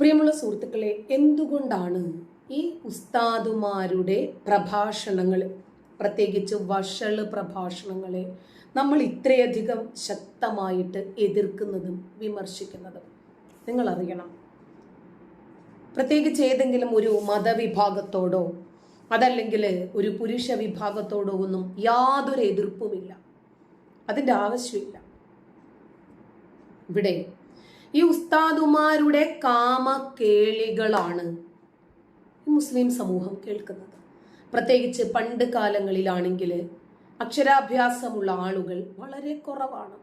പ്രിയമുള്ള സുഹൃത്തുക്കളെ എന്തുകൊണ്ടാണ് ഈ ഉസ്താദുമാരുടെ പ്രഭാഷണങ്ങൾ പ്രത്യേകിച്ച് വഷൾ പ്രഭാഷണങ്ങളെ നമ്മൾ ഇത്രയധികം ശക്തമായിട്ട് എതിർക്കുന്നതും വിമർശിക്കുന്നതും? നിങ്ങൾ അറിയണം പ്രത്യേകിച്ച് ഏതെങ്കിലും ഒരു മതവിഭാഗത്തോടോ അതല്ലെങ്കിൽ ഒരു പുരുഷ വിഭാഗത്തോടോ ഒന്നും യാതൊരു എതിർപ്പുമില്ല. അതിന്റെ ആവശ്യമില്ല. ഇവിടെ ഈ ഉസ്താദുമാരുടെ കാമകേളികളാണ് മുസ്ലിം സമൂഹം കേൾക്കുന്നത്. പ്രത്യേകിച്ച് പണ്ട് കാലങ്ങളിലാണെങ്കിൽ അക്ഷരാഭ്യാസമുള്ള ആളുകൾ വളരെ കുറവാണ്.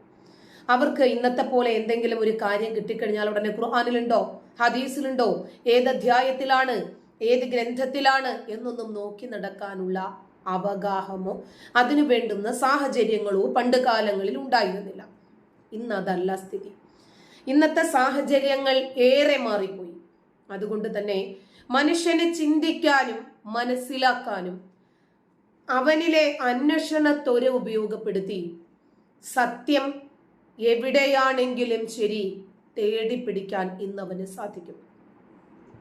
അവർക്ക് ഇന്നത്തെ പോലെ എന്തെങ്കിലും ഒരു കാര്യം കിട്ടിക്കഴിഞ്ഞാൽ ഉടനെ ഖുർആാനിലുണ്ടോ? ഹദീസിലുണ്ടോ? ഏത് അധ്യായത്തിലാണ്? ഏത് ഗ്രന്ഥത്തിലാണ്? എന്നൊന്നും നോക്കി നടക്കാനുള്ള അവഗാഹമോ അതിനു വേണ്ടുന്ന സാഹചര്യങ്ങളോ പണ്ട് കാലങ്ങളിൽ ഉണ്ടായിരുന്നില്ല. ഇന്ന് അതല്ല സ്ഥിതി. ഇന്നത്തെ സാഹചര്യങ്ങൾ ഏറെ മാറിപ്പോയി. അതുകൊണ്ട് തന്നെ മനുഷ്യനെ ചിന്തിക്കാനും മനസ്സിലാക്കാനും അവനിലെ അന്വേഷണത്തൊര ഉപയോഗപ്പെടുത്തി സത്യം എവിടെയാണെങ്കിലും ശരി തേടിപ്പിടിക്കാൻ ഇന്നവന് സാധിക്കും.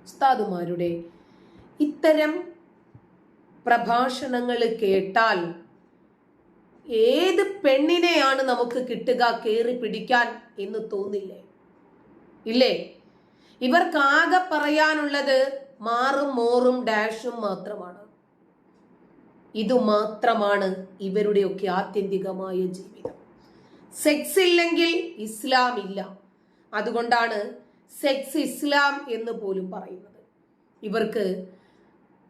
ഉസ്താദുമാരുടെ ഇത്തരം പ്രഭാഷണങ്ങൾ കേട്ടാൽ ഏത് പെണ്ണിനെയാണ് നമുക്ക് കിട്ടുക കയറി പിടിക്കാൻ എന്ന് തോന്നില്ലേ? ഇല്ലേ? ഇവർക്കാകെ പറയാനുള്ളത് മാറും മോറും ഡാഷും മാത്രമാണ്. ഇതു മാത്രമാണ് ഇവരുടെയൊക്കെ ആത്യന്തികമായ ജീവിതം. സെക്സ് ഇല്ലെങ്കിൽ ഇസ്ലാം ഇല്ല. അതുകൊണ്ടാണ് സെക്സ് ഇസ്ലാം എന്ന് പോലും പറയുന്നത്. ഇവർക്ക്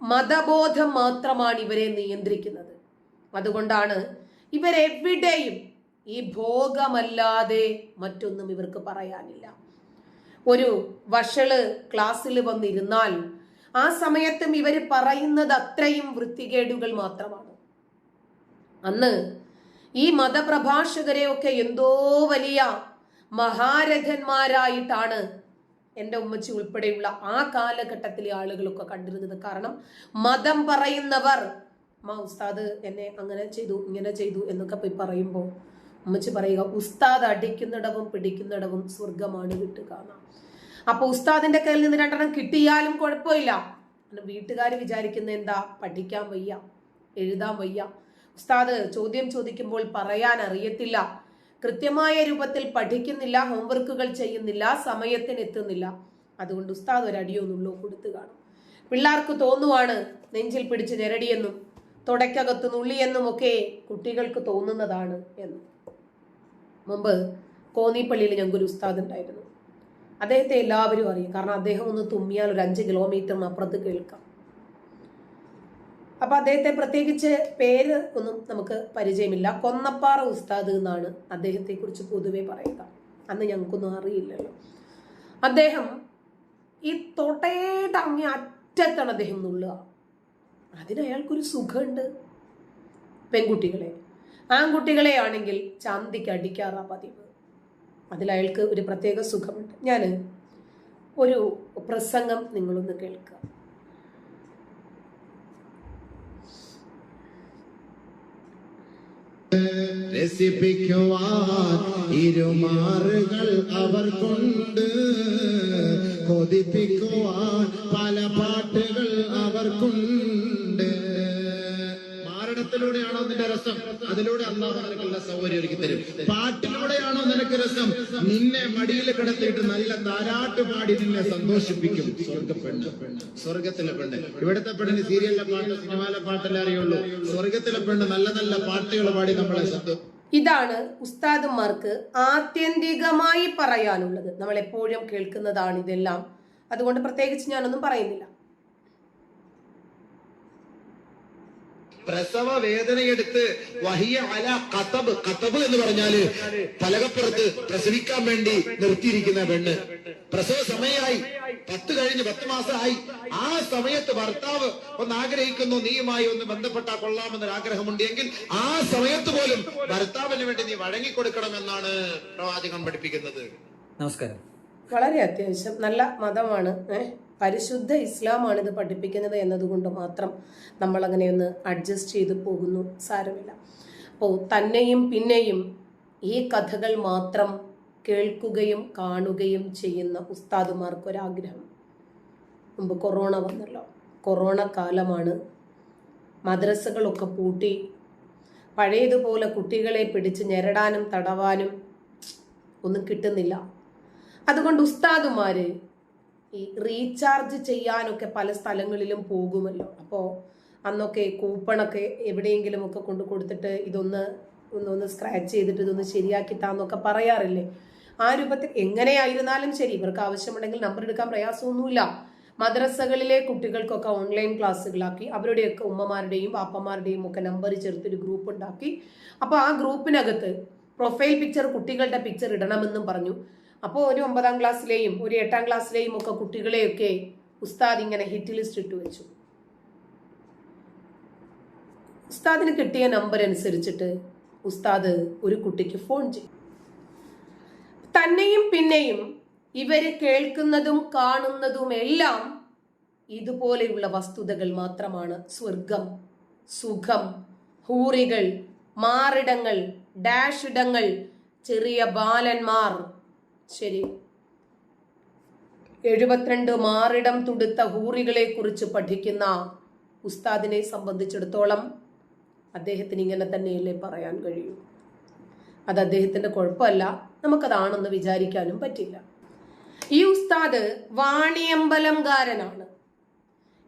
മതബോധം മാത്രമാണ് ഇവരെ നിയന്ത്രിക്കുന്നത്. അതുകൊണ്ടാണ് ഇവരെവിടെയും ഈ ഭോഗമല്ലാതെ മറ്റൊന്നും ഇവർക്ക് പറയാനില്ല. ഒരു വഷൾ ക്ലാസ്സിൽ വന്നിരുന്നാൽ ആ സമയത്തും ഇവർ പറയുന്നത് അത്രയും വൃത്തികേടുകൾ മാത്രമാണ്. അന്ന് ഈ മതപ്രഭാഷകരെ ഒക്കെ എന്തോ വലിയ മഹാരഥന്മാരായിട്ടാണ് എന്റെ ഉമ്മച്ചി ഉൾപ്പെടെയുള്ള ആ കാലഘട്ടത്തിലെ ആളുകളൊക്കെ കണ്ടിരുന്നത്. കാരണം മതം പറയുന്നവർ മാ ഉസ്താദ് എന്നെ അങ്ങനെ ചെയ്തു ഇങ്ങനെ ചെയ്തു എന്നൊക്കെ പോയി പറയുമ്പോൾ ഉമ്മച്ചി പറയുക ഉസ്താദ് അടിക്കുന്നിടവും പിടിക്കുന്നിടവും സ്വർഗമാണ് വിട്ട് കാണാം. അപ്പൊ ഉസ്താദിന്റെ കയ്യിൽ നിന്ന് രണ്ടെണ്ണം കിട്ടിയാലും കുഴപ്പമില്ല. വീട്ടുകാർ വിചാരിക്കുന്ന എന്താ? പഠിക്കാൻ വയ്യ എഴുതാൻ വയ്യ. ഉസ്താദ് ചോദ്യം ചോദിക്കുമ്പോൾ പറയാൻ അറിയത്തില്ല. കൃത്യമായ രൂപത്തിൽ പഠിക്കുന്നില്ല ഹോംവർക്കുകൾ ചെയ്യുന്നില്ല സമയത്തിന് എത്തുന്നില്ല. അതുകൊണ്ട് ഉസ്താദ് ഒരടിയൊന്നുള്ളൂ കൊടുത്തു കാണും. പിള്ളേർക്ക് തോന്നുവാണ് നെഞ്ചിൽ പിടിച്ച് ഞെരടിയെന്നും തുടക്കകത്ത് നുള്ളിയെന്നും ഒക്കെ കുട്ടികൾക്ക് തോന്നുന്നതാണ് എന്ന്. മുമ്പ് കോന്നിപ്പള്ളിയിൽ ഞങ്ങൾക്കൊരു ഉസ്താദ് ഉണ്ടായിരുന്നു. അദ്ദേഹത്തെ എല്ലാവരും അറിയും. കാരണം അദ്ദേഹം ഒന്ന് തുമ്മിയാൽ ഒരു അഞ്ച് കിലോമീറ്ററിന് അപ്പുറത്ത് കേൾക്കാം. അപ്പോൾ അദ്ദേഹത്തെ പ്രത്യേകിച്ച് പേര് ഒന്നും നമുക്ക് പരിചയമില്ല. കൊന്നപ്പാറ ഉസ്താദ് എന്നാണ് അദ്ദേഹത്തെക്കുറിച്ച് പൊതുവെ പറയുക. അന്ന് ഞങ്ങൾക്കൊന്നും അറിയില്ലല്ലോ. അദ്ദേഹം ഈ തൊട്ടേ അങ്ങേ അറ്റത്താണ് അദ്ദേഹം നുള്ളുക. അതിന് അയാൾക്കൊരു സുഖമുണ്ട്. പെൺകുട്ടികളെ. ആൺകുട്ടികളെ ആണെങ്കിൽ ചാന്തിക്ക് അടിക്കാറാ പതിവ്. അതിൽ അയാൾക്ക് ഒരു പ്രത്യേക സുഖമുണ്ട്. ഞാൻ ഒരു പ്രസംഗം നിങ്ങളൊന്ന് കേൾക്കുക രസിപ്പിക്കുവാൻ ഇരുമാറുകൾ അവർക്കുണ്ട്. കൊതിപ്പിക്കുവാൻ മാരണത്തിലൂടെയാണോ നിന്റെ രസം? അതിലൂടെ അള്ളാഹു നിനക്കുള്ള സൗകര്യം ഒരുക്കി തരും. പാട്ടിലൂടെയാണോ നിനക്ക് രസം? നിന്നെ മടിയിൽ കിടത്തിയിട്ട് നല്ല താരാട്ട് പാടി നിന്നെ സന്തോഷിപ്പിക്കും. സ്വർഗ പെണ്ണ്. സ്വർഗത്തിലെ പെണ്ണ്. ഇവിടുത്തെ പെണ്ണിന് സീരിയലിലെ പാട്ട് സിനിമയിലെ പാട്ടല്ലേ അറിയുള്ളൂ. സ്വർഗത്തിലെ പെണ്ണ് നല്ല നല്ല പാട്ടുകൾ പാടി നമ്മളെ സന്തോഷം ഇതാണ് ഉസ്താദുമാർക്ക് ആത്യന്തികമായി പറയാനുള്ളത്. നമ്മൾ എപ്പോഴും കേൾക്കുന്നതാണ് ഇതെല്ലാം. അതുകൊണ്ട് പ്രത്യേകിച്ച് ഞാനൊന്നും പറയുന്നില്ല. പ്രസവ വേദനയെടുത്ത് വഹിയ അല കതബ് കതബ് എന്ന് പറഞ്ഞാൽ പലകപ്പുറത്ത് പ്രസവിക്കാൻ വേണ്ടി നിർത്തിയിരിക്കുന്ന പെണ്ണ്. പ്രസവ സമയമായി പത്ത് കഴിഞ്ഞ് പത്ത് മാസമായി. ആ സമയത്ത് ഭർത്താവ് ഒന്ന് ആഗ്രഹിക്കുന്നു നീയുമായി ഒന്ന് ബന്ധപ്പെട്ട കൊള്ളാമെന്നൊരു ആഗ്രഹമുണ്ട് എങ്കിൽ ആ സമയത്ത് പോലും ഭർത്താവിന് വേണ്ടി നീ വഴങ്ങിക്കൊടുക്കണമെന്നാണ് പ്രവാചകൻ പഠിപ്പിക്കുന്നത്. നമസ്കാരം. വളരെ അത്യാവശ്യം. നല്ല മതമാണ്. ഏഹ്? പരിശുദ്ധ ഇസ്ലാമാണ് ഇത് പഠിപ്പിക്കുന്നത് എന്നതുകൊണ്ട് മാത്രം നമ്മൾ അങ്ങനെ ഒന്ന് അഡ്ജസ്റ്റ് ചെയ്ത് പോകുന്നു. സാരമില്ല. അപ്പോൾ തന്നെയും പിന്നെയും ഈ കഥകൾ മാത്രം കേൾക്കുകയും കാണുകയും ചെയ്യുന്ന ഉസ്താദുമാർക്കൊരാഗ്രഹം. മുമ്പ് കൊറോണ വന്നല്ലോ. കൊറോണ കാലമാണ്. മദ്രസകളൊക്കെ പൂട്ടി. പഴയതുപോലെ കുട്ടികളെ പിടിച്ച് ഞെരടാനും തടവാനും ഒന്നും കിട്ടുന്നില്ല. അതുകൊണ്ട് ഉസ്താദുമാര് ഈ റീചാർജ് ചെയ്യാനൊക്കെ പല സ്ഥലങ്ങളിലും പോകുമല്ലോ. അപ്പോൾ അന്നൊക്കെ കൂപ്പണൊക്കെ എവിടെയെങ്കിലും ഒക്കെ കൊണ്ട് കൊടുത്തിട്ട് ഇതൊന്ന് ഒന്ന് ഒന്ന് സ്ക്രാച്ച് ചെയ്തിട്ട് ഇതൊന്ന് ശരിയാക്കി താന്നൊക്കെ പറയാറില്ലേ? ആ രൂപത്തിൽ എങ്ങനെയായിരുന്നാലും ശരി ഇവർക്ക് ആവശ്യമുണ്ടെങ്കിൽ നമ്പർ എടുക്കാൻ പ്രയാസമൊന്നുമില്ല. മദ്രസകളിലെ കുട്ടികൾക്കൊക്കെ ഓൺലൈൻ ക്ലാസ്സുകളാക്കി അവരുടെയൊക്കെ ഉമ്മമാരുടെയും പാപ്പമാരുടെയും ഒക്കെ നമ്പർ ചേർത്തൊരു ഗ്രൂപ്പ് ഉണ്ടാക്കി. അപ്പോൾ ആ ഗ്രൂപ്പിനകത്ത് പ്രൊഫൈൽ പിക്ചർ കുട്ടികളുടെ പിക്ചർ ഇടണമെന്നും പറഞ്ഞു. അപ്പോൾ ഒരു ഒമ്പതാം ക്ലാസ്സിലെയും ഒരു എട്ടാം ക്ലാസ്സിലെയും ഒക്കെ കുട്ടികളെയൊക്കെ ഉസ്താദ് ഇങ്ങനെ ഹിറ്റ് ലിസ്റ്റ് ഇട്ട് വെച്ചു. ഉസ്താദിന് കിട്ടിയ നമ്പർ അനുസരിച്ചിട്ട് ഉസ്താദ് ഒരു കുട്ടിക്ക് ഫോൺ ചെയ്തു. തന്നെയും പിന്നെയും ഇവർ കേൾക്കുന്നതും കാണുന്നതും എല്ലാം ഇതുപോലെയുള്ള വസ്തുതകൾ മാത്രമാണ്. സ്വർഗം സുഖം ഹൂറികൾ മാറിടങ്ങൾ ഡാഷ് ഇടങ്ങൾ ചെറിയ ബാലന്മാർ ശരി. എഴുപത്തിരണ്ട് മാറിടം തുടുത്ത ഹൂറികളെ കുറിച്ച് പഠിക്കുന്ന ഉസ്താദിനെ സംബന്ധിച്ചിടത്തോളം അദ്ദേഹത്തിന് ഇങ്ങനെ തന്നെയല്ലേ പറയാൻ കഴിയൂ. അത് അദ്ദേഹത്തിന്റെ കുഴപ്പമല്ല. നമുക്കതാണെന്ന് വിചാരിക്കാനും പറ്റില്ല. ഈ ഉസ്താദ് വാണിയമ്പലംകാരനാണ്.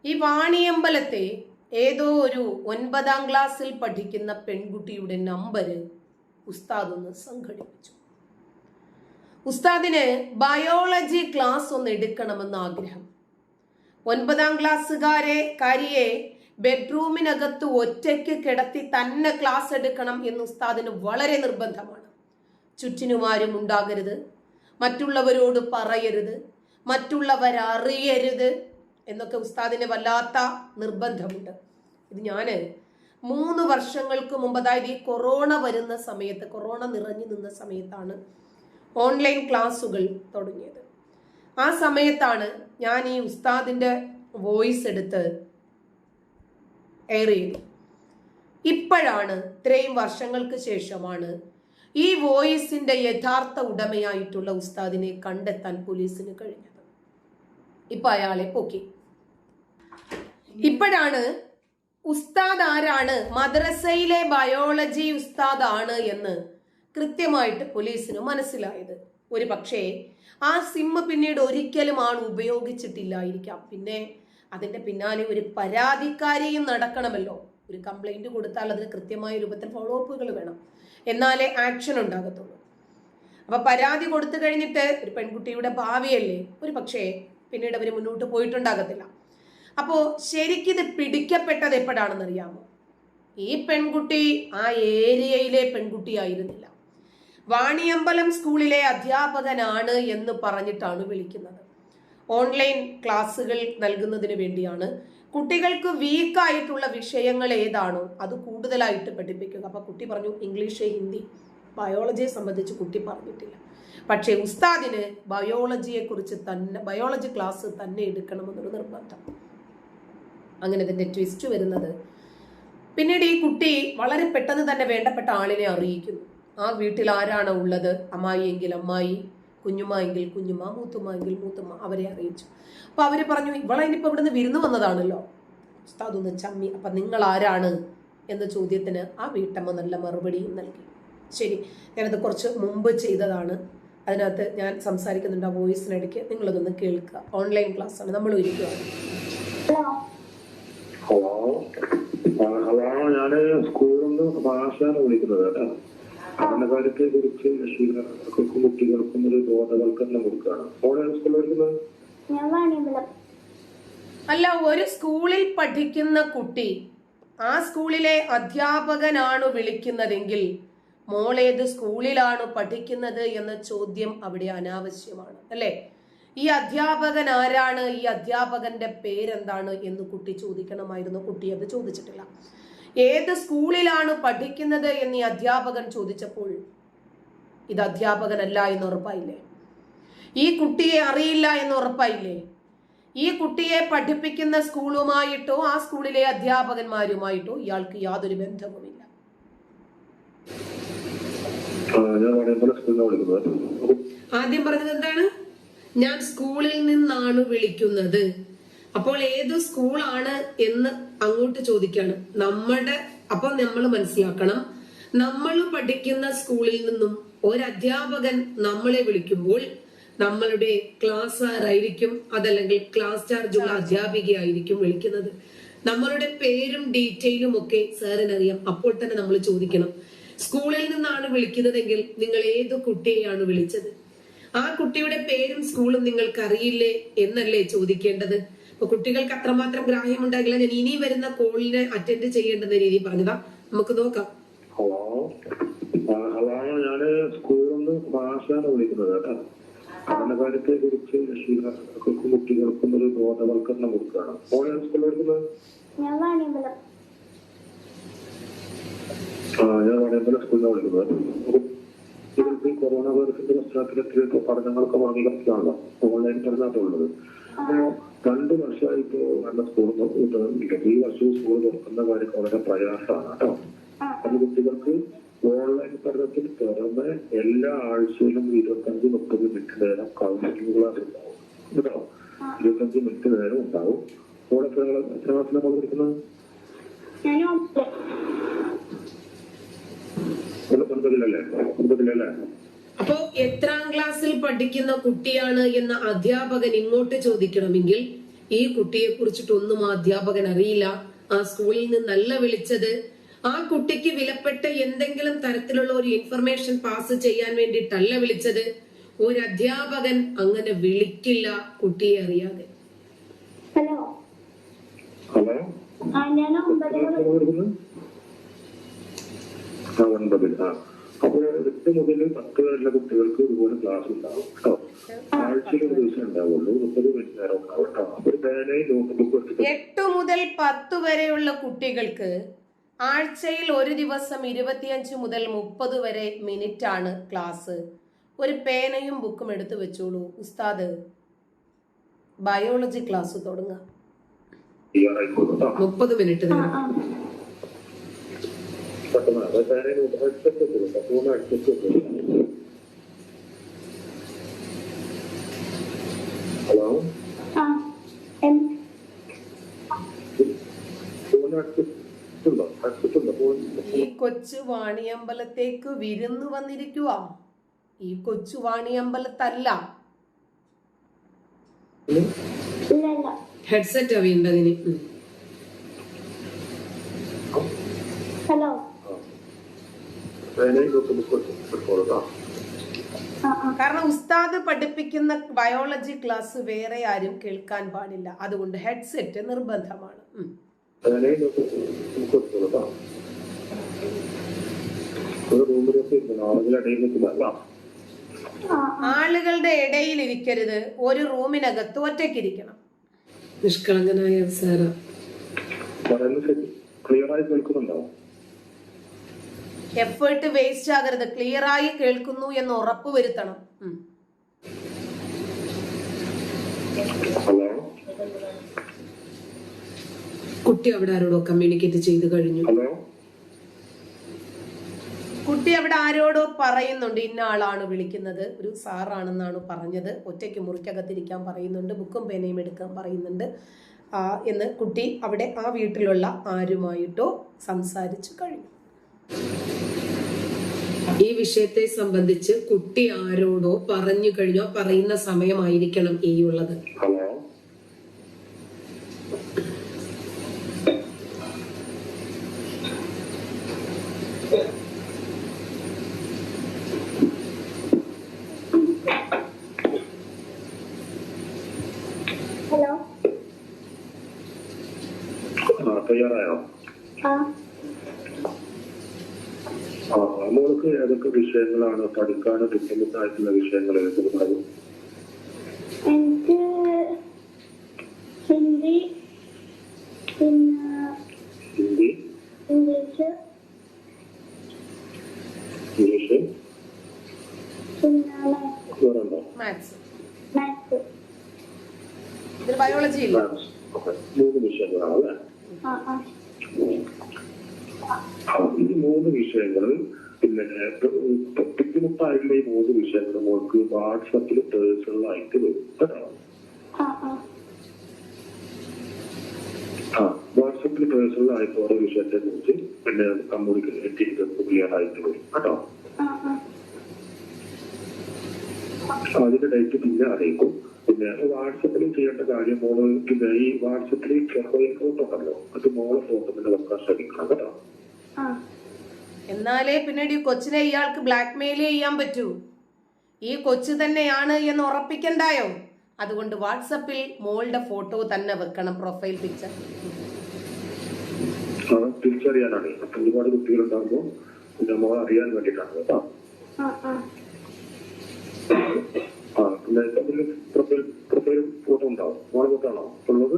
ഈ വാണിയമ്പലത്തെ ഏതോ ഒരു ഒൻപതാം ക്ലാസ്സിൽ പഠിക്കുന്ന പെൺകുട്ടിയുടെ നമ്പര് ഉസ്താദ് ഒന്ന് സംഘടിപ്പിച്ചു. ഉസ്താദിന് ബയോളജി ക്ലാസ് ഒന്ന് എടുക്കണമെന്ന് ആഗ്രഹം. ഒൻപതാം ക്ലാസ്സുകാരെ കാരിയെ ബെഡ്റൂമിനകത്ത് ഒറ്റയ്ക്ക് കിടത്തി തന്നെ ക്ലാസ് എടുക്കണം എന്ന് ഉസ്താദിന് വളരെ നിർബന്ധമാണ്. ചുറ്റിനുമാരും ഉണ്ടാകരുത്. മറ്റുള്ളവരോട് പറയരുത്. മറ്റുള്ളവരറിയരുത് എന്നൊക്കെ ഉസ്താദിന് വല്ലാത്ത നിർബന്ധമുണ്ട്. ഇത് ഞാൻ മൂന്ന് വർഷങ്ങൾക്ക് മുമ്പ് അതായത് ഈ കൊറോണ വരുന്ന സമയത്ത് കൊറോണ നിറഞ്ഞു നിന്ന സമയത്താണ് ഓൺലൈൻ ക്ലാസ്സുകൾ തുടങ്ങിയത്. ആ സമയത്താണ് ഞാൻ ഈ ഉസ്താദിന്റെ വോയിസ് എടുത്ത് എയർ ചെയ്തു. ഇപ്പോഴാണ് ഇത്രയും വർഷങ്ങൾക്ക് ശേഷമാണ് ഈ വോയിസിന്റെ യഥാർത്ഥ ഉടമയായിട്ടുള്ള ഉസ്താദിനെ കണ്ടെത്താൻ പോലീസിന് കഴിഞ്ഞത്. ഇപ്പൊ അയാളെ പൊക്കി. ഇപ്പോഴാണ് ഉസ്താദ് ആരാണ്? മദ്രസയിലെ ബയോളജി ഉസ്താദ് ആണ് എന്ന് കൃത്യമായിട്ട് പോലീസിന് മനസ്സിലായത്. ഒരു പക്ഷേ ആ സിമ്മ് പിന്നീട് ഒരിക്കലും ആൾ ഉപയോഗിച്ചിട്ടില്ലായിരിക്കാം. പിന്നെ അതിന്റെ പിന്നാലെ ഒരു പരാതിക്കാരിയും നടക്കണമല്ലോ. ഒരു കംപ്ലൈന്റ് കൊടുത്താൽ അതിന് കൃത്യമായ രൂപത്തിൽ ഫോളോ അപ്പുകൾ വേണം. എന്നാലേ ആക്ഷൻ ഉണ്ടാകത്തുള്ളൂ. അപ്പൊ പരാതി കൊടുത്തു കഴിഞ്ഞിട്ട് ഒരു പെൺകുട്ടിയുടെ ഭാവിയല്ലേ? ഒരു പക്ഷേ പിന്നീട് അവർ മുന്നോട്ട് പോയിട്ടുണ്ടാകത്തില്ല. അപ്പോൾ ശരിക്കിത് പിടിക്കപ്പെട്ടത് എപ്പോഴാണെന്ന് അറിയാമോ ഈ പെൺകുട്ടി ആ ഏരിയയിലെ പെൺകുട്ടിയായിരുന്നില്ല. വാണിയമ്പലം സ്കൂളിലെ അധ്യാപകനാണ് എന്ന് പറഞ്ഞിട്ടാണ് വിളിക്കുന്നത്. ഓൺലൈൻ ക്ലാസ്സുകൾ നൽകുന്നതിന് വേണ്ടിയാണ്. കുട്ടികൾക്ക് വീക്കായിട്ടുള്ള വിഷയങ്ങൾ ഏതാണോ അത് കൂടുതലായിട്ട് പഠിപ്പിക്കുക. അപ്പൊ കുട്ടി പറഞ്ഞു ഇംഗ്ലീഷ് ഹിന്ദി. ബയോളജിയെ സംബന്ധിച്ച് കുട്ടി പറഞ്ഞിട്ടില്ല. പക്ഷേ ഉസ്താദിന് ബയോളജിയെ കുറിച്ച് തന്നെ ബയോളജി ക്ലാസ് തന്നെ എടുക്കണമെന്നൊരു നിർബന്ധം. അങ്ങനെ ഇതിന്റെ ട്വിസ്റ്റ് വരുന്നത്. പിന്നീട് ഈ കുട്ടി വളരെ പെട്ടെന്ന് തന്നെ വേണ്ടപ്പെട്ട ആളിനെ അറിയിക്കുന്നു. ആ വീട്ടിൽ ആരാണ് ഉള്ളത്? അമ്മായി എങ്കിൽ അമ്മായി കുഞ്ഞുമ്മ എങ്കിൽ കുഞ്ഞുമ്മ മൂത്തുമ്മ എങ്കിൽ മൂത്തുമ്മ അവരെ അറിയിച്ചു. അപ്പോൾ അവർ പറഞ്ഞു ഇവളെ ഇനിയിപ്പോ ഇവിടുന്ന് വിരുന്ന് വന്നതാണല്ലോ. ഉസ്താദ് ഒന്ന് ചമ്മി അപ്പൊ നിങ്ങൾ ആരാണ്? എന്ന ചോദ്യത്തിന് ആ വീട്ടമ്മ നല്ല മറുപടിയും നൽകി. ശരി ഞാനത് കുറച്ച് മുമ്പ് ചെയ്തതാണ്. അതിനകത്ത് ഞാൻ സംസാരിക്കുന്നുണ്ട് ആ വോയിസിനിടയ്ക്ക്. നിങ്ങളതൊന്ന് കേൾക്കുക. ഓൺലൈൻ ക്ലാസ് ആണ് നമ്മൾ ഒരുക്കുകയാണ് ഹലോ. ഹലോ. ഞാൻ സ്കൂളിൽ നിന്ന് ഭാഷയാണ് വിളിക്കുന്നത് കേട്ടോ. പഠനകാര്യത്തെ കുറിച്ച് രക്ഷിതാക്കൾക്കും കുട്ടികൾക്കും ഒരു ബോധവൽക്കരണം കൊടുക്കുകയാണ്. ഓൺലൈൻ സ്കൂളിൽ പഠിക്കുന്നത് അല്ല ഒരു സ്കൂളിൽ പഠിക്കുന്ന കുട്ടി ആ സ്കൂളിലെ അധ്യാപകനാണ് വിളിക്കുന്നതെങ്കിൽ മോളേത് സ്കൂളിലാണ് പഠിക്കുന്നത് എന്ന ചോദ്യം അവിടെ അനാവശ്യമാണ് അല്ലേ? ഈ അധ്യാപകൻ ആരാണ്? ഈ അധ്യാപകന്റെ പേരെന്താണ്? എന്ന് കുട്ടി ചോദിക്കണമായിരുന്നു. കുട്ടി അത് ചോദിച്ചിട്ടില്ല. ഏത് സ്കൂളിലാണ് പഠിക്കുന്നത് എന്ന് ഈ അധ്യാപകൻ ചോദിച്ചപ്പോൾ ഇത് അധ്യാപകനല്ല എന്ന് ഉറപ്പായില്ലേ? ഈ കുട്ടിയെ അറിയില്ല എന്ന് ഉറപ്പായില്ലേ? ഈ കുട്ടിയെ പഠിപ്പിക്കുന്ന സ്കൂളുമായിട്ടോ ആ സ്കൂളിലെ അധ്യാപകന്മാരുമായിട്ടോ ഇയാൾക്ക് യാതൊരു ബന്ധവുമില്ല. ആദ്യം പറഞ്ഞത് എന്താണ്? ഞാൻ സ്കൂളിൽ നിന്നാണ് വിളിക്കുന്നത്. അപ്പോൾ ഏത് സ്കൂളാണ് എന്ന് അങ്ങോട്ട് ചോദിക്കാണ്. നമ്മുടെ അപ്പൊ നമ്മൾ മനസ്സിലാക്കണം. നമ്മൾ പഠിക്കുന്ന സ്കൂളിൽ നിന്നും ഒരു അധ്യാപകൻ നമ്മളെ വിളിക്കുമ്പോൾ നമ്മളുടെ ക്ലാസ് ആയിരിക്കും അതല്ലെങ്കിൽ ക്ലാസ് ചാർജുള്ള അധ്യാപികയായിരിക്കും വിളിക്കുന്നത്. നമ്മളുടെ പേരും ഡീറ്റെയിലും ഒക്കെ സാറിന് അറിയാം. അപ്പോൾ തന്നെ നമ്മൾ ചോദിക്കണം. സ്കൂളിൽ നിന്നാണ് വിളിക്കുന്നതെങ്കിൽ നിങ്ങൾ ഏത് കുട്ടിയെയാണ് വിളിച്ചത്? ആ കുട്ടിയുടെ പേരും സ്കൂളും നിങ്ങൾക്ക് അറിയില്ലേ എന്നല്ലേ ചോദിക്കേണ്ടത്? കുട്ടികൾക്ക് അത്രമാത്രം ഗ്രാഹ്യം ഉണ്ടാകില്ല. ഞാൻ ഇനി വരുന്ന കോളിനെ അറ്റൻഡ് ചെയ്യേണ്ടെന്ന രീതി പറഞ്ഞതാ. നമുക്ക് നോക്കാം. ഹലോ. ഹലോ ഞാൻ സ്കൂളിൽ നിന്ന് ഭാഷയാണ് വിളിക്കുന്നത് കേട്ടോ. പഠനകാര്യത്തെ കുറിച്ച് രക്ഷിതാക്കൾക്കും കുട്ടികൾക്കും ഒരു ബോധവൽക്കരണം കൊടുക്കുകയാണ്. മോനെ സ്കൂളിൽ ഞാൻ വാണിയമ്പലം. ആ ഞാൻ വാണിയമ്പലം സ്കൂളിലാണ് വിളിക്കുന്നത് കുട്ടികൾക്ക് കൊറോണ വൈറസിന്റെ പശ്ചാത്തലത്തിലേക്ക് പഠനങ്ങൾക്ക് പഠനങ്ങളൊക്കെ മുടങ്ങിക്കിടക്കുകയാണല്ലോ ഓൺലൈൻ പഠനമായിട്ടുള്ളത്. അപ്പോ രണ്ടു വർഷമായി ഇപ്പോ നല്ല സ്കൂൾ ഈ വർഷവും സ്കൂൾ തുറക്കുന്ന കാര്യം വളരെ പ്രയാസമാണ് കേട്ടോ. അത് കുട്ടികൾക്ക് ഓൺലൈൻ പഠനത്തിൽ പുറമെ എല്ലാ ആഴ്ചയിലും ഇരുപത്തഞ്ച് മുപ്പത് മിനിറ്റ് നേരം കൗൺസിലിംഗ് ക്ലാസ് ഉണ്ടാവും. കേട്ടോ? ഇരുപത്തഞ്ച് മിനിറ്റ് നേരം ഉണ്ടാവും. ഓടെ എത്ര ക്ലാസ്സിലാണ് ഒന്ന് ഒൻപതിലല്ലേ ഒൻപതിലല്ലേ അപ്പോ എത്രാം ക്ലാസ്സിൽ പഠിക്കുന്ന കുട്ടിയാണ് എന്ന് അധ്യാപകൻ ഇങ്ങോട്ട് ചോദിക്കണമെങ്കിൽ ഈ കുട്ടിയെ കുറിച്ചിട്ടൊന്നും ആ അധ്യാപകൻ അറിയില്ല. ആ സ്കൂളിൽ നിന്നല്ല വിളിച്ചത്. ആ കുട്ടിക്ക് വിലപ്പെട്ട എന്തെങ്കിലും തരത്തിലുള്ള ഒരു ഇൻഫർമേഷൻ പാസ് ചെയ്യാൻ വേണ്ടിയിട്ടല്ല വിളിച്ചത്. ഒരു അധ്യാപകൻ അങ്ങനെ വിളിക്കില്ല കുട്ടിയെ അറിയാതെ. ഹലോ. ഹലോ. ആ ഞാൻ ഒമ്പതിൽ അപ്പോൾ എട്ട് മുതൽ പത്ത് വരെയുള്ള കുട്ടികൾക്ക് ഇതുപോലെ ക്ലാസ് ഉണ്ടാവും കേട്ടോ. ആഴ്ചയിൽ ഒരു ദിവസം ഉണ്ടാവുള്ളൂ. മുപ്പത് മിനിറ്റ് നേരം ഉണ്ടാവും കേട്ടോ. അപ്പൊ ഒരു പേനയും നോട്ട് ബുക്ക് എടുത്തിട്ട് എട്ട് മുതൽ പത്ത് വരെയുള്ള കുട്ടികൾക്ക് ആഴ്ചയിൽ ഒരു ദിവസം ഇരുപത്തിയഞ്ച് മുതൽ മുപ്പത് വരെ മിനിറ്റ് ആണ് ക്ലാസ് ഒരു പേനയും ബുക്കും എടുത്തു വെച്ചോളൂ. ഉസ്താദ് ബയോളജി ക്ലാസ് തുടങ്ങാം. മുപ്പത് മിനിറ്റ് ഹെഡ്സെറ്റ് വെച്ചിട്ടുണ്ട് ഫോൺ ഹെഡ്സെറ്റ് വെച്ചിട്ടുണ്ട് ഹലോ ഈ കൊച്ചു വാണിയമ്പലത്തേക്ക് വിരുന്ന് വന്നിരിക്കുക ഈ കൊച്ചു വാണിയമ്പലത്തല്ല. ഹെഡ്സെറ്റ് വീണ്ടതിന് ഹലോ ബുക്ക് കാരണം ഉസ്താദ് പഠിപ്പിക്കുന്ന ബയോളജി ക്ലാസ് വേറെ ആരും കേൾക്കാൻ പാടില്ല. അതുകൊണ്ട് ഹെഡ്സെറ്റ് നിർബന്ധമാണ്. ആളുകളുടെ ഇടയിൽ ഇരിക്കരുത്. ഒരു റൂമിനകത്ത് ഒറ്റയ്ക്കിരിക്കണം നിഷ്കളങ്കനായ ക്ലിയർ ആയി കേൾക്കുന്നുണ്ടോ? എഫേർട്ട് വേസ്റ്റ് ആകരുത്. ക്ലിയർ ആയി കേൾക്കുന്നു എന്ന് ഉറപ്പ് വരുത്തണം. കുട്ടി അവിടെ ആരോടോ കമ്മ്യൂണിക്കേറ്റ് ചെയ്തു കഴിഞ്ഞു. കുട്ടി അവിടെ ആരോടോ പറയുന്നുണ്ട്. ഇന്ന ആളാണ് വിളിക്കുന്നത്. ഒരു സാറാണെന്നാണ് പറഞ്ഞത്. ഒറ്റയ്ക്ക് മുറിക്കകത്തിരിക്കാൻ പറയുന്നുണ്ട്. ബുക്കും പേനയും എടുക്കാൻ പറയുന്നുണ്ട്. ആ, എന്ന് കുട്ടി അവിടെ ആ വീട്ടിലുള്ള ആരുമായിട്ടോ സംസാരിച്ചു കഴിഞ്ഞു. ഈ വിഷയത്തെ സംബന്ധിച്ച് കുട്ടി ആരോടോ പറഞ്ഞു കഴിഞ്ഞോ പറയുന്ന സമയമായിരിക്കണം ഈ ഉള്ളത്. ഹലോ? ഹലോ? ആ തയ്യാറായോ ആ ആ. നമ്മൾക്ക് ഏതൊക്കെ വിഷയങ്ങളാണ്. പഠിക്കാൻ ബുദ്ധിമുട്ടായിട്ടുള്ള വിഷയങ്ങൾ ഏതൊക്കെ എനിക്ക് ഹിന്ദി പിന്നെ ഹിന്ദി ഇംഗ്ലീഷ്. ഇംഗ്ലീഷ്? പിന്നെ മാത്സ് വേറുണ്ടോ മാത്സ്. മാത്സ്. ഇതിൽ ബയോളജി ഇല്ല. മൂന്ന് വിഷയങ്ങളാണ് അല്ലേ? ആ ആ. ആ, ഈ മൂന്ന് വിഷയങ്ങൾ പിന്നെ ബുദ്ധിമുട്ടായിട്ടുള്ള ഈ മൂന്ന് വിഷയങ്ങൾ മോൾക്ക് വാട്സപ്പിൽ പേഴ്സണൽ ആയിട്ട് വരും കേട്ടോ ആ വാട്സപ്പിൽ പേഴ്സണൽ ആയിട്ട് ഓരോ വിഷയത്തെ കുറിച്ച് പിന്നെ കമ്മ്യൂണിക്കേറ്റ് ചെയ്ത് ക്ലിയർ ആയിട്ട് വരും. കേട്ടോ? അതിന്റെ ഡേറ്റ് പിന്നെ അറിയിക്കും. പിന്നെ വാട്സപ്പിൽ ചെയ്യേണ്ട കാര്യം മോൾ പിന്നെ ഈ വാട്സപ്പിൽ ഫോട്ടോ ഉണ്ടല്ലോ അത് മോളെ ഫോട്ടോ പിന്നെ വെക്കാൻ ശ്രമിക്കണം. കേട്ടോ? എന്നാലേ പിന്നീട് ഈ കൊച്ചിനെ ഇയാൾക്ക് ബ്ലാക്ക് മെയിൽ ചെയ്യാൻ പറ്റൂ. ഈ കൊച്ചു തന്നെയാണ് എന്ന് ഉറപ്പിക്കണ്ടായോ? അതുകൊണ്ട് വാട്സപ്പിൽ മോളുടെ ഫോട്ടോ തന്നെ വെക്കണം പ്രൊഫൈൽ പിക്ചർ. തിരിച്ചറിയാനാണ് ഒരുപാട് കുട്ടികളുണ്ടാകുമ്പോൾ പിന്നെ അറിയാൻ വേണ്ടിയിട്ടാണ് കേട്ടോ. ആ ആ. ആ പിന്നെ പ്രൊഫൈൽ പ്രൊഫൈൽ ഫോട്ടോ ഉണ്ടാവും. മോളെ ഫോട്ടോ ആണോ? ഉള്ളത്?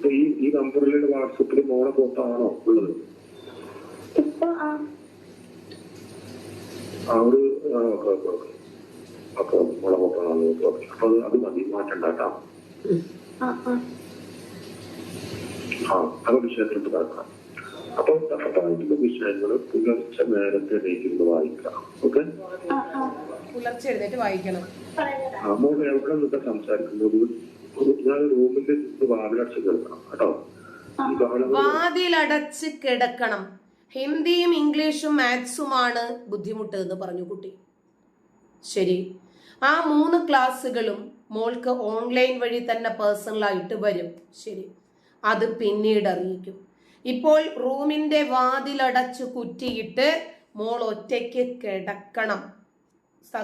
ഇപ്പൊ ഈ ഈ നമ്പറിൽ വാട്സപ്പിൽ മോളെ ഫോട്ടോ ആണോ ഉള്ളത്? ഇപ്പൊ ആ. ഒരു ഓക്കെ ഓക്കെ ഓക്കെ. അപ്പൊ മോളെ ഫോട്ടോ ആണോ ഓക്കെ അപ്പൊ അത് മതി മാറ്റണ്ട കേട്ടോ ആ ആ. ആ അത് വിഷയത്തിൽ നടക്കാം അപ്പൊ തട്ടപ്പായിട്ടുള്ള വിഷയങ്ങൾ പുലർച്ചെ നേരത്തെ എണീക്കുന്നത് വായിക്കാം. ഓക്കെ? ആ ആ. പുലർച്ചെ എഴുന്നേറ്റ് വായിക്കണം. ആ മോൾ എവിടെ നിന്നൊക്കെ സംസാരിക്കുന്നത് റൂമിന്റെ വാതിലടച്ച് കിടക്കണം കേട്ടോ? വാതിലടച്ച് കിടക്കണം. ഹിന്ദിയും ഇംഗ്ലീഷും മാത്സുമാണ് ബുദ്ധിമുട്ട് എന്ന് പറഞ്ഞു കുട്ടി. ശരി. ആ മൂന്ന് ക്ലാസ്സുകളും മോൾക്ക് ഓൺലൈൻ വഴി തന്നെ പേഴ്സണലായിട്ട് വരും. ശരി. അത് പിന്നീട് അറിയിക്കും. ഇപ്പോൾ റൂമിന്റെ വാതിലടച്ച് കുറ്റിയിട്ട് മോൾ ഒറ്റയ്ക്ക് കിടക്കണം.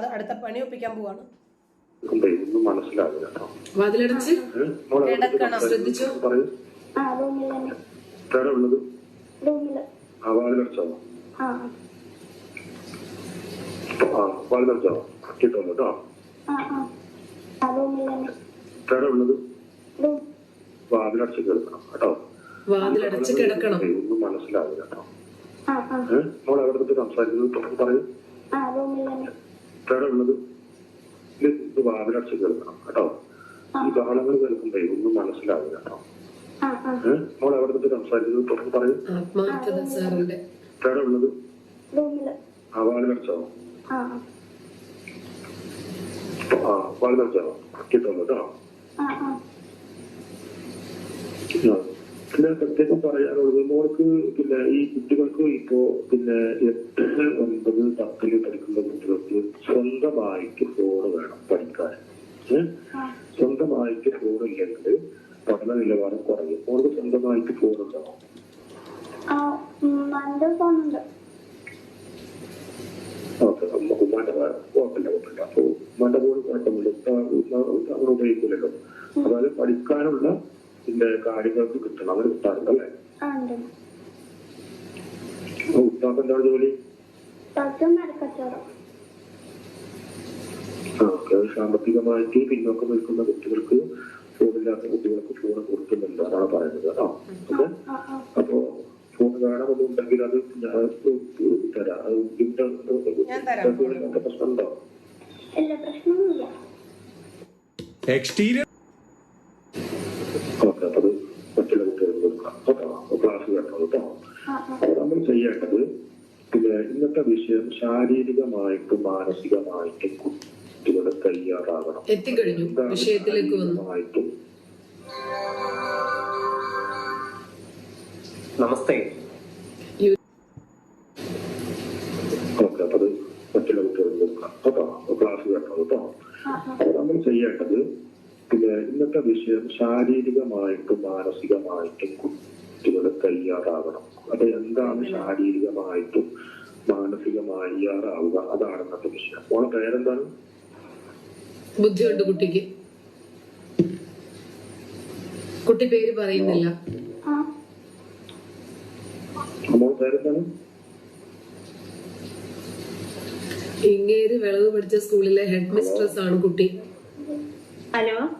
അടുത്ത പണി ഒപ്പിക്കാൻ പോവാണ്. ഒന്നും മനസ്സിലാവില്ല. കേട്ടോ കിടക്കണം, ആ ഉള്ളത്? വാതിലടച്ചോ? ആ. വാതിലടച്ചോ? കേട്ടോ. എവിടെ ഉള്ളത്? വാതിലടച്ച് കേട്ടോ. വാതിലടച്ച് കിടക്കണം. ഒന്നും മനസ്സിലാവില്ല കേട്ടോ? മോൾ എവിടെ സംസാരിക്കുന്നത് പറയൂ. എവിടെ ഉള്ളത്? ഇത് വാതിലടച്ച് കേൾക്കണം കേട്ടോ. ഈ ബഹളങ്ങൾ കേൾക്കുമ്പോ ഒന്നും മനസ്സിലാവില്ല കേട്ടോ. ആ ആ. ഏഹ്? മോൾ എവിടെ നിന്ന് സംസാരിക്കുന്നത് തുറന്ന് പറയൂ. എവിടെ ഉള്ളത്? ആ വാതിലടച്ചോ ആ. ആ വാതിലടച്ചോ കിട്ടുമല്ലോ കേട്ടോ. ആ ആ ആ. പിന്നെ പ്രത്യേകം പറയാനുള്ളത് മോൾക്ക് പിന്നെ ഈ കുട്ടികൾക്ക് ഇപ്പോ പിന്നെ എട്ട് ഒൻപത് പത്തിൽ പഠിക്കുന്ന കുട്ടികൾക്ക് സ്വന്തമായിട്ട് ഫോണ് വേണം പഠിക്കാൻ? സ്വന്തമായിട്ട് ഫോൺ ഇല്ലെങ്കിൽ പഠന നിലവാരം കുറയും മോൾക്ക് സ്വന്തമായിട്ട് ഫോൺ ഫോണുണ്ട് ഓക്കെ ഉമ്മാന്റെ കുഴപ്പമില്ല കുഴപ്പമില്ല അപ്പൊ ഉമ്മാന്റെ ഫോൺ കുഴപ്പമില്ല അവർ ഉപയോഗിക്കില്ലല്ലോ അതായത് പഠിക്കാനുള്ള പിന്നെ കാര്യങ്ങൾക്ക് കിട്ടണം. അവർ കിട്ടാറുണ്ട് അല്ലേ? ഉപ്പാക്ക് എന്താണ് ജോലി? ഓക്കെ. സാമ്പത്തികമായിട്ട് പിന്നോക്കം നിൽക്കുന്ന കുട്ടികൾക്ക് ഫോണില്ലാത്ത കുട്ടികൾക്ക് ഫോൺ കൊടുക്കുന്നുണ്ട് അതാണ് പറയുന്നത്. ഓക്കെ. ആ അപ്പോ ഫോൺ വേണമെന്നുണ്ടെങ്കിൽ അത് ഞാൻ തരാം. അത് പ്രശ്നമുണ്ടോ? എക്സ്റ്റീരിയർ ഓക്കെ അപ്പൊ അത് മറ്റുള്ള കുട്ടികൾക്ക് കൊടുക്കാം കേട്ടോ അപ്പൊ ക്ലാസ് കേട്ടോ നമ്മൾ ചെയ്യേണ്ടത് പിന്നെ ഇന്നത്തെ വിഷയം ശാരീരികമായിട്ടും മാനസികമായിട്ടും കുട്ടികളെ തയ്യാറാകണം. എത്തിക്കഴിഞ്ഞു. വിഷയത്തിലേക്ക് വന്നു. നമസ്തേ. ഓക്കെ അപ്പൊ അത് മറ്റുള്ള കുട്ടികൾ കൊടുക്കാം. കേട്ടോ? ക്ലാസ് കേട്ടോ നമ്മൾ ചെയ്യേണ്ടത് പിന്നെ ഇന്നത്തെ വിഷയം ശാരീരികമായിട്ടും മാനസികമായിട്ടും കുട്ടികൾ തയ്യാറാകണം. അത് എന്താണ് ശാരീരികമായിട്ടും മാനസികമായി തയ്യാറാവുക? അതാണ് ഇന്നത്തെ വിഷയം. ഓണ പേരെന്താണ്? ബുദ്ധിയുണ്ട് കുട്ടിക്ക്. കുട്ടി പേര് പറയുന്നില്ല. ഇങ്ങേര് വിളവ് പഠിച്ച സ്കൂളിലെ ഹെഡ് മിസ്ട്രസ് ആണ് കുട്ടി. ഹലോ?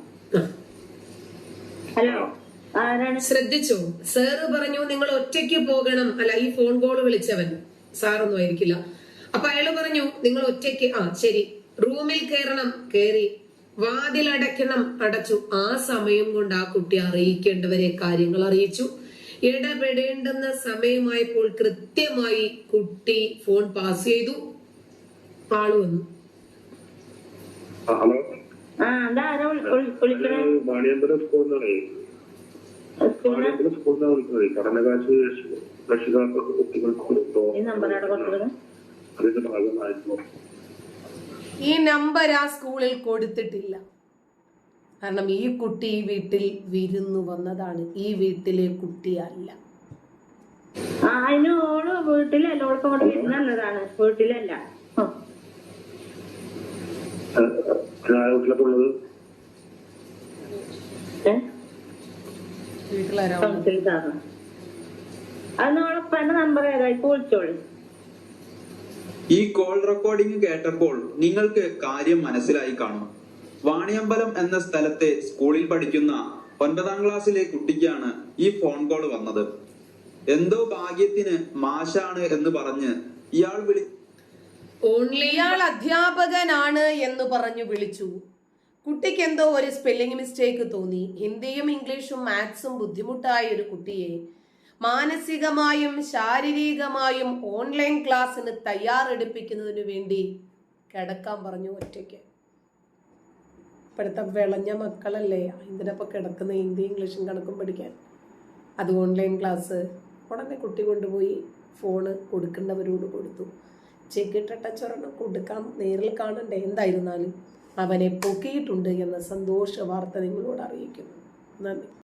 ഹലോ? ആരാണ്? ശ്രദ്ധിച്ചു. സാറ് പറഞ്ഞു നിങ്ങൾ ഒറ്റയ്ക്ക് പോകണം. അല്ല ഈ ഫോൺ കോൾ വിളിച്ചവൻ. സാറൊന്നും ആയിരിക്കില്ല. അപ്പൊ അയാൾ പറഞ്ഞു നിങ്ങൾ ഒറ്റയ്ക്ക് ആ ശരി. റൂമിൽ കയറണം കയറി വാതിലടയ്ക്കണം അടച്ചു. ആ സമയം കൊണ്ട് ആ കുട്ടി അറിയിക്കേണ്ടവരെ കാര്യങ്ങൾ അറിയിച്ചു. ഇടപെടേണ്ടുന്ന സമയമായപ്പോൾ കൃത്യമായി കുട്ടി ഫോൺ പാസ് ചെയ്തു. ആൾ വന്നു. ആ, ഹലോ? ആ അതാരാ വിളി- വിളി- വിളിക്കണേ? വാണിയമ്പലം സ്കൂളിൽ നിന്നാണേ സ്കൂളിൽ വാണിയമ്പലം സ്കൂളിൽ നിന്നാണ് വിളിക്കുന്നത് പഠനകാശ് രക്ഷിതാക്കൾക്ക് കുട്ടികൾക്ക് ഈ നമ്പർ അവിടെ അതിന്റെ ഭാഗമായിരുന്നു. ഈ നമ്പർ ആ സ്കൂളിൽ കൊടുത്തിട്ടില്ല. കാരണം ഈ കുട്ടി ഈ വീട്ടിൽ വിരുന്നു വന്നതാണ്. ഈ വീട്ടിലെ കുട്ടിയല്ല വീട്ടിലല്ല. ആ. ആരാ വീട്ടിലൊക്കെ ഉള്ളത്? ഏ വീട്ടിലാരാ കൗൺസിൽ സാറ് അത് നമ്പർ ഏതാ? ഇപ്പൊ വിളിച്ചോളൂ. ഈ കോൾ റെക്കോർഡിംഗ് കേട്ടപ്പോൾ നിങ്ങൾക്ക് കാര്യം മനസ്സിലായി കാണും. വാണിയമ്പലം എന്ന സ്ഥലത്തെ സ്കൂളിൽ പഠിക്കുന്ന ഒൻപതാം ക്ലാസ്സിലെ കുട്ടിക്കാണ് ഈ ഫോൺ കോൾ വന്നത്. എന്തോ ഭാഗ്യത്തിന് മാഷാണ് എന്ന് പറഞ്ഞ് ഇയാൾ വിളി ഓൺലൈൻ ഇയാൾ അധ്യാപകനാണ് എന്ന് പറഞ്ഞു വിളിച്ചു. കുട്ടിക്ക് എന്തോ ഒരു സ്പെല്ലിംഗ് മിസ്റ്റേക്ക് തോന്നി. ഹിന്ദിയും ഇംഗ്ലീഷും മാത്സും ബുദ്ധിമുട്ടായ ഒരു കുട്ടിയെ മാനസികമായും ശാരീരികമായും ഓൺലൈൻ ക്ലാസ്സിന് തയ്യാറെടുപ്പിക്കുന്നതിന് വേണ്ടി കിടക്കാൻ പറഞ്ഞു ഒറ്റയ്ക്ക്. ഇപ്പോഴത്തെ വിളഞ്ഞ മക്കളല്ലേ? ഇതിനപ്പോൾ കിടക്കുന്ന? ഹിന്ദി ഇംഗ്ലീഷും കണക്കും പഠിക്കാൻ. അത് ഓൺലൈൻ ക്ലാസ് ഉടനെ കുട്ടി കൊണ്ടുപോയി ഫോണ് കൊടുക്കേണ്ടവരോട് കൊടുത്തു. ചെക്കിട്ട ചൊരണം കൊടുക്കാൻ നേരിൽ കാണണ്ടേ? എന്തായിരുന്നാലും അവനെ പൊക്കിയിട്ടുണ്ട് എന്ന സന്തോഷ വാർത്ത നിങ്ങളോട് അറിയിക്കുന്നു. നന്ദി.